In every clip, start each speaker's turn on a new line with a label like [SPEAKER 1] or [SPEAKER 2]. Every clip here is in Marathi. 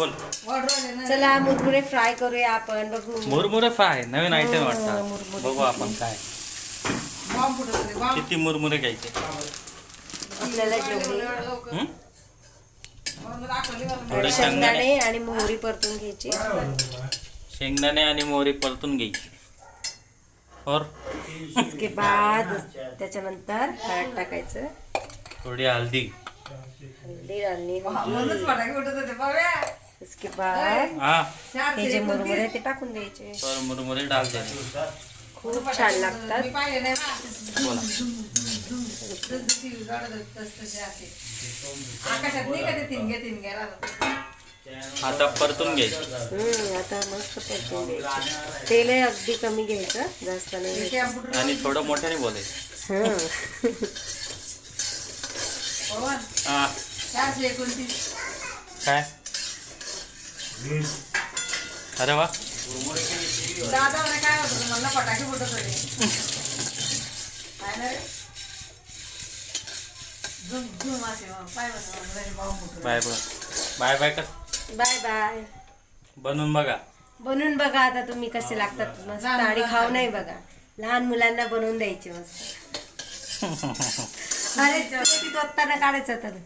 [SPEAKER 1] बोल.
[SPEAKER 2] चला मुरमुरे फ्राय करूया आपण. बघू
[SPEAKER 1] मुरमुरे. फ्राय नवीन आयटम
[SPEAKER 2] हो,
[SPEAKER 1] वाटतात. बघू आपण काय. किती मुरमुरे घ्यायचे?
[SPEAKER 2] आपल्याला जेवढे?
[SPEAKER 1] थोडे शेंगदाणे.
[SPEAKER 2] आणि मोहरी परतून घ्यायची.
[SPEAKER 1] शेंगदाणे आणि मोहरी परतून घ्यायची. और?
[SPEAKER 2] इसके बाद त्याच्यानंतर हळद टाकायचं.
[SPEAKER 1] थोडी हल्दी
[SPEAKER 2] हल्दी इसके बाद
[SPEAKER 1] हा.
[SPEAKER 2] हे. जे मुरमुरे ते टाकून द्यायचे.
[SPEAKER 1] तर मुरमुरे डाल द्यायचे
[SPEAKER 2] खूप छान लागतात.
[SPEAKER 1] बोला. आता परतून घ्यायचं
[SPEAKER 2] हम्म आता मस्त परतून द्यायचे तेल हे अगदी कमी घ्यायचं. जास्त नाही घ्यायचं.
[SPEAKER 1] आणि थोडं मोठ्याने बोलायचं
[SPEAKER 2] हं.
[SPEAKER 1] हा काय? अरे वा.
[SPEAKER 3] फटाके फुटत होते. काय ना रे? झुम झुम असे पाय बघा
[SPEAKER 1] बाय बाय. बाय बाय कर.
[SPEAKER 2] Bye bye.
[SPEAKER 1] बनवून बघा.
[SPEAKER 2] बनवून बघा आता तुम्ही कसे लागतात. मस्त आणि खाऊ नाही बघा. लहान मुलांना बनवून द्यायचे मस्त. अरे ते काढायचं होतं?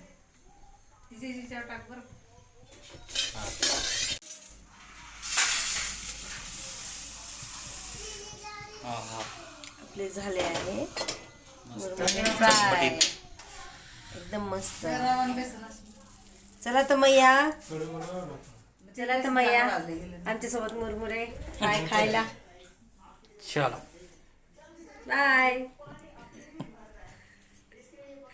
[SPEAKER 3] तिचे तिच्यावर टाक बरं.
[SPEAKER 2] आपले झाले आहे. फ्राय. एकदम मस्त. चला तर मग या चला तर मग या आमच्यासोबत मुरमुरे फ्राय खायला.
[SPEAKER 1] चला.
[SPEAKER 2] बाय